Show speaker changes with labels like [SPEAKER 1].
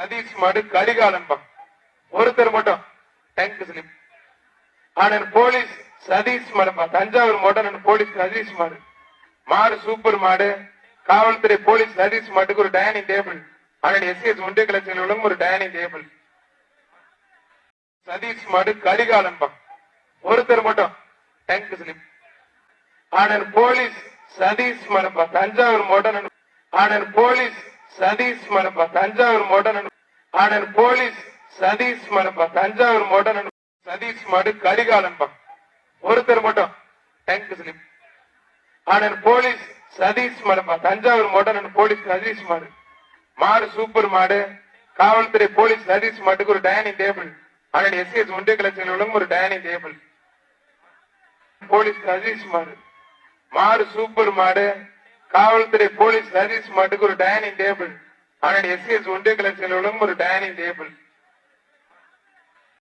[SPEAKER 1] சதீஷ் மாடு கரிகாலன்பா ஒருத்தர் மட்டும். தேங்க்யூ ஸ்லிப் ஆனா போலீஸ் சதீஷ் மாடுப்பா தஞ்சாவூர் மாவட்டம் போலீஸ் சதீஷ் மாடு. மாடு சூப்பர் மாடு. காவல்துறை போலீஸ் சதீஷ் மாட்டுக்கு ஒரு டைனிங் டேபிள் ஆனால் எஸ்எஸ் ஒன்றிய கலெக்ஷன் ஒரு டைனிங் டேபிள் சதீஷ் மாடு கரிகாலன்பா ஒருத்தர் மட்டும். Thank you slip owner police Satish Marappa Thanjavur மாவட்டம் ஆனர் போலீஸ் சதீஷ் மரப்பா தஞ்சாவூர் மாவட்டம் ஆனர் போலீஸ் சதீஷ் மரப்பா தஞ்சாவூர் மாவட்டம் சதீஷ் மாடு கரிகாலன்பா ஒருத்தர் மட்டும். Tank slip honour police Satish மரப்பா Thanjavur மாவட்டம் போலீஸ் சதீஷ் மாடு. மாடு சூப்பர் மாடு. காவல்துறை போலீஸ் சதீஷ் மாட்டுக்கு ஒரு டைனிங் டேபிள் ஆனால் எஸ்எஸ் ஒன்றிய கலெக்ஷன் ஒரு டைனிங் டேபிள் போலீஸ் சதீஷ் மாடு. மாடு சூப்பர் மாடு. காவல்துறை போலீஸ் சர்வீஸ் மட்டுக்கு ஒரு டைனிங் டேபிள் ஆனால் எஸ்எஸ் ஒன்றிய கலெக்ஷன் ஒரு டைனிங் டேபிள்